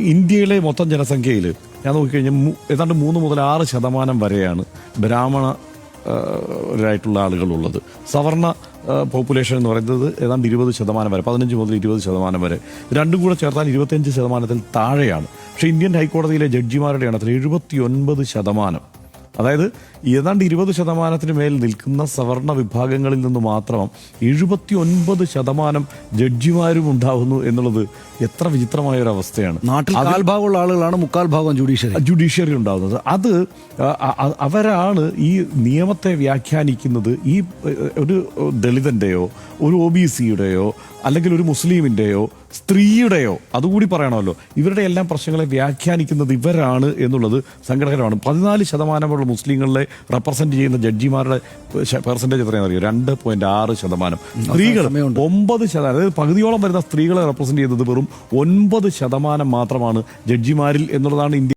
ഇന്ത്യയിലെ മൊത്തം ജനസംഖ്യയിൽ ഞാൻ നോക്കിക്കഴിഞ്ഞാൽ ഏതാണ്ട് മൂന്ന് മുതൽ ആറ് ശതമാനം വരെയാണ് ബ്രാഹ്മണ രായിട്ടുള്ള ആളുകളുള്ളത്. സവർണ പോപ്പുലേഷൻ എന്ന് പറയുന്നത് ഏതാണ്ട് ഇരുപത് ശതമാനം വരെ പതിനഞ്ച് മുതൽ ഇരുപത് ശതമാനം വരെ. രണ്ടും കൂടെ ചേർത്താൽ ഇരുപത്തിയഞ്ച് ശതമാനത്തിൽ താഴെയാണ്. പക്ഷേ ഇന്ത്യൻ ഹൈക്കോടതിയിലെ ജഡ്ജിമാരുടെ എണ്ണത്തിൽ എഴുപത്തി ശതമാനം അതായത് ഏതാണ്ട് ഇരുപത് ശതമാനത്തിന് മേൽ നിൽക്കുന്ന സവർണ വിഭാഗങ്ങളിൽ നിന്ന് മാത്രം എഴുപത്തി ഒൻപത് ശതമാനം ജഡ്ജിമാരും ഉണ്ടാകുന്നു എന്നുള്ളത് എത്ര വിചിത്രമായ ഒരു അവസ്ഥയാണ് നാട്ടിൽ ആളുകളാണ് മുക്കാൽ ഭാഗം ജുഡീഷ്യറി. ജുഡീഷ്യറി ഉണ്ടാകുന്നത് അത് അവരാണ് ഈ നിയമത്തെ വ്യാഖ്യാനിക്കുന്നത് ഈ ഒരു ദളിതന്റെയോ ഒരു ഒ ബി സിയുടെയോ അല്ലെങ്കിൽ ഒരു മുസ്ലിമിന്റെയോ സ്ത്രീയുടെയോ അതുകൂടി പറയണമല്ലോ ഇവരുടെ എല്ലാം പ്രശ്നങ്ങളെ വ്യാഖ്യാനിക്കുന്നത് ഇവരാണ് എന്നുള്ളത് സങ്കടകരമാണ്. പതിനാല് ശതമാനമുള്ള മുസ്ലിങ്ങളെ റെപ്രസെന്റ് ചെയ്യുന്ന ജഡ്ജിമാരുടെ പെർസെന്റേജ് എത്രയാണെന്ന് അറിയോ രണ്ട് പോയിന്റ് ആറ് ശതമാനം. സ്ത്രീകൾ ഒമ്പത് ശതമാനം അതായത് പകുതിയോളം വരുന്ന സ്ത്രീകളെ റെപ്രസെന്റ് ചെയ്യുന്നത് വെറും ഒൻപത് ശതമാനം മാത്രമാണ് ജഡ്ജിമാരിൽ എന്നുള്ളതാണ് ഇന്ത്യ